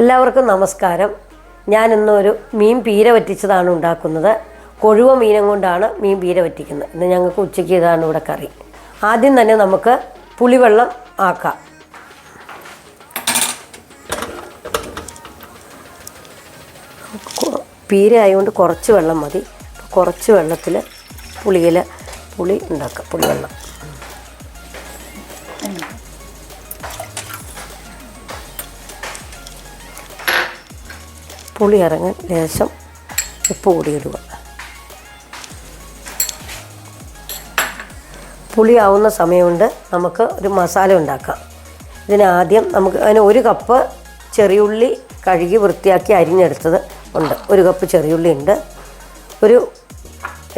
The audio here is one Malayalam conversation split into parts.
എല്ലാവർക്കും നമസ്കാരം. ഞാൻ ഇന്നൊരു മീൻ പീര വറ്റിച്ചതാണ് ഉണ്ടാക്കുന്നത്. കൊഴുവ മീനം കൊണ്ടാണ് മീൻ പീര വറ്റിക്കുന്നത്. ഇന്ന് ഞങ്ങൾക്ക് ഉച്ചയ്ക്ക് ഇതാണ് ഇവിടെ കറി. ആദ്യം തന്നെ നമുക്ക് പുളിവെള്ളം ആക്കാം. പീര ആയതുകൊണ്ട് കുറച്ച് വെള്ളം മതി. കുറച്ച് വെള്ളത്തിൽ പുളിയിൽ പുളി ഉണ്ടാക്കാം പുളിവെള്ളം. പുളി ഇറങ്ങാൻ ലേശം ഉപ്പ് കൂടി ഇടുക. പുളി ആവുന്ന സമയമുണ്ട് നമുക്ക് ഒരു മസാല ഉണ്ടാക്കാം. ഇതിനാദ്യം നമുക്ക് അതിന് ഒരു കപ്പ് ചെറിയുള്ളി കഴുകി വൃത്തിയാക്കി അരിഞ്ഞെടുത്തത് ഉണ്ട്. ഒരു കപ്പ് ചെറിയുള്ളി ഉണ്ട്. ഒരു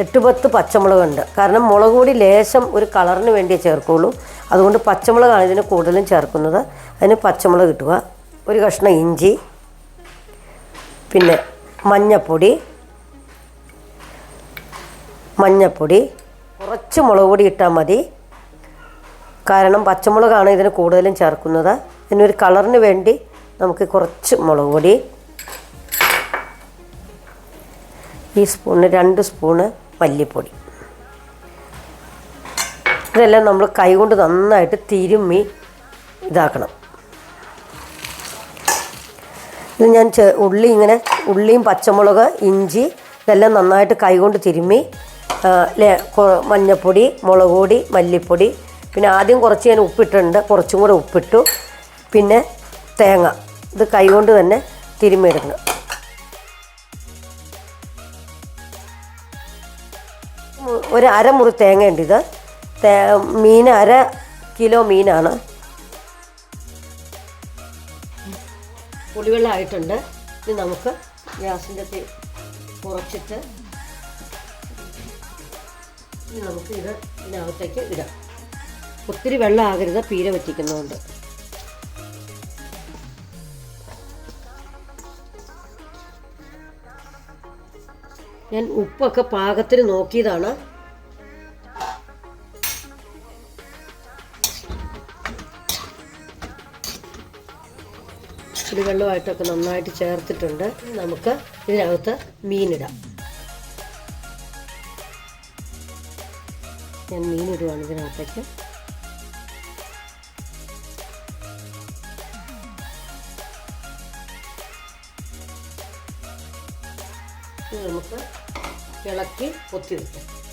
എട്ട് പത്ത് പച്ചമുളകുണ്ട് കാരണം മുളക് പൊടി ലേശം ഒരു കളറിന് വേണ്ടിയേ ചേർക്കുകയുള്ളൂ അതുകൊണ്ട് പച്ചമുളകാണ് ഇതിന് കൂടുതലും ചേർക്കുന്നത്. അതിന് പച്ചമുളക് കിട്ടുക ഒരു കഷ്ണം ഇഞ്ചി പിന്നെ മഞ്ഞപ്പൊടി മഞ്ഞപ്പൊടി കുറച്ച് മുളക് പൊടി ഇട്ടാൽ മതി. കാരണം പച്ചമുളകാണ് ഇതിന് കൂടുതലും ചേർക്കുന്നത്. ഇതിനൊരു കളറിന് വേണ്ടി നമുക്ക് കുറച്ച് മുളക് പൊടി ഈ സ്പൂണിന് രണ്ട് സ്പൂണ് മല്ലിപ്പൊടി. ഇതെല്ലാം നമ്മൾ കൈകൊണ്ട് നന്നായിട്ട് തിരുമ്മി ഇതാക്കണം. ഇത് ഞാൻ ഉള്ളി ഇങ്ങനെ ഉള്ളിയും പച്ചമുളക് ഇഞ്ചി ഇതെല്ലാം നന്നായിട്ട് കൈകൊണ്ട് തിരുമ്മി മഞ്ഞൾപ്പൊടി മുളക് പൊടി മല്ലിപ്പൊടി പിന്നെ ആദ്യം കുറച്ച് ഞാൻ ഉപ്പിട്ടുണ്ട് കുറച്ചും കൂടെ ഉപ്പിട്ടു. പിന്നെ തേങ്ങ. ഇത് കൈകൊണ്ട് തന്നെ തിരുമ്മിയെടുക്കണം. ഒരു അരമുറി തേങ്ങയുണ്ട് ഇത്. മീൻ അര കിലോ മീനാണ്. പുളിവെള്ളം ഇത് നമുക്ക് ഗ്യാസിന്റെ തീ കുറച്ചിട്ട് നമുക്ക് ഇത് ഇതിനകത്തേക്ക് ഇടാം. ഒത്തിരി വെള്ളം ആകരുത് പീര വറ്റിക്കുന്നതുകൊണ്ട്. ഞാൻ ഉപ്പൊക്കെ പാകത്തിന് നോക്കിയതാണ്. ചുടുവെള്ളമായിട്ടൊക്കെ നന്നായിട്ട് ചേർത്തിട്ടുണ്ട് നമുക്ക് ഇതിനകത്ത് മീനിടാം ഞാൻ മീനിടുവാണ് ഇതിനകത്തേക്ക് ഇത് നമുക്ക് ഇളക്കി പൊത്തി വയ്ക്കാം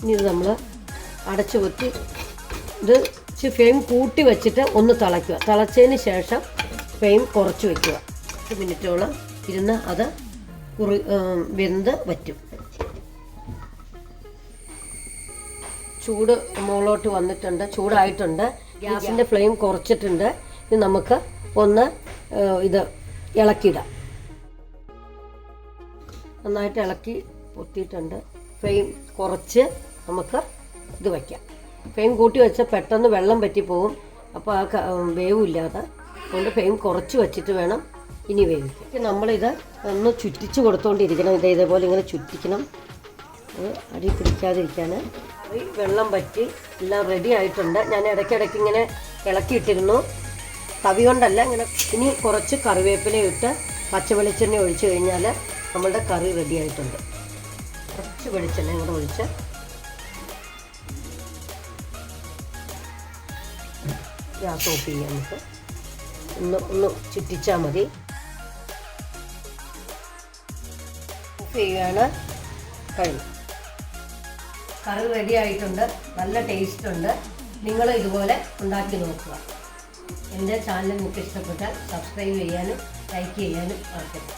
ഇനി ഇത് നമ്മൾ അടച്ചു കുത്തി ഇത് ഇച്ചിരി ഫ്ലെയിം കൂട്ടി വെച്ചിട്ട് ഒന്ന് തിളയ്ക്കുക. തിളച്ചതിന് ശേഷം ഫ്ലെയിം കുറച്ച് വയ്ക്കുക പത്ത് മിനിറ്റോളം ഇരുന്ന് അത് കുറി വെന്ത് വറ്റും. ചൂട് മുകളിലോട്ട് വന്നിട്ടുണ്ട് ചൂടായിട്ടുണ്ട്. ഗ്യാസിന്റെ ഫ്ലെയിം കുറച്ചിട്ടുണ്ട്. ഇനി നമുക്ക് ഒന്ന് ഇത് ഇളക്കിയിടാം. നന്നായിട്ട് ഇളക്കി പൊത്തിയിട്ടുണ്ട്. ഫ്ലെയിം കുറച്ച് നമുക്ക് ഇത് വയ്ക്കാം. ഫ്ലെയിം കൂട്ടി വെച്ചാൽ പെട്ടെന്ന് വെള്ളം പറ്റിപ്പോവും. അപ്പോൾ ആ വേവില്ലാതെ. അതുകൊണ്ട് ഫ്ലെയിം കുറച്ച് വെച്ചിട്ട് വേണം ഇനി വേവിക്കാം നമ്മളിത് ഒന്ന് ചുറ്റിച്ച് കൊടുത്തുകൊണ്ടിരിക്കണം ഇത് ഇതേപോലെ ഇങ്ങനെ ചുറ്റിക്കണം. അത് അടി പിടിക്കാതിരിക്കാൻ വെള്ളം പറ്റി എല്ലാം റെഡി ആയിട്ടുണ്ട്. ഞാൻ ഇടയ്ക്കിടയ്ക്ക് ഇങ്ങനെ ഇളക്കിയിട്ടിരുന്നു. തവി കൊണ്ടല്ല ഇങ്ങനെ ഇനി കുറച്ച് കറിവേപ്പില ഇട്ട് പച്ച വെളിച്ചെണ്ണ ഒഴിച്ച് കഴിഞ്ഞാൽ നമ്മളുടെ കറി റെഡി ആയിട്ടുണ്ട്. കുറച്ച് വെളിച്ചെണ്ണ കൂടെ ഒഴിച്ച് ഗ്യാസ് ഓഫ് ചെയ്യാം നമുക്ക്. ഒന്ന് ഒന്ന് ചുറ്റിച്ചാൽ മതി. ഓഫ് ചെയ്യുകയാണ്. കഴിഞ്ഞു. കറി റെഡി ആയിട്ടുണ്ട്. നല്ല ടേസ്റ്റ് ഉണ്ട്. നിങ്ങൾ ഇതുപോലെ ഉണ്ടാക്കി നോക്കുക. എന്റെ ചാനൽ നിങ്ങൾക്ക് ഇഷ്ടപ്പെട്ടാൽ സബ്സ്ക്രൈബ് ചെയ്യാനും ലൈക്ക് ചെയ്യാനും മറക്കരുത്.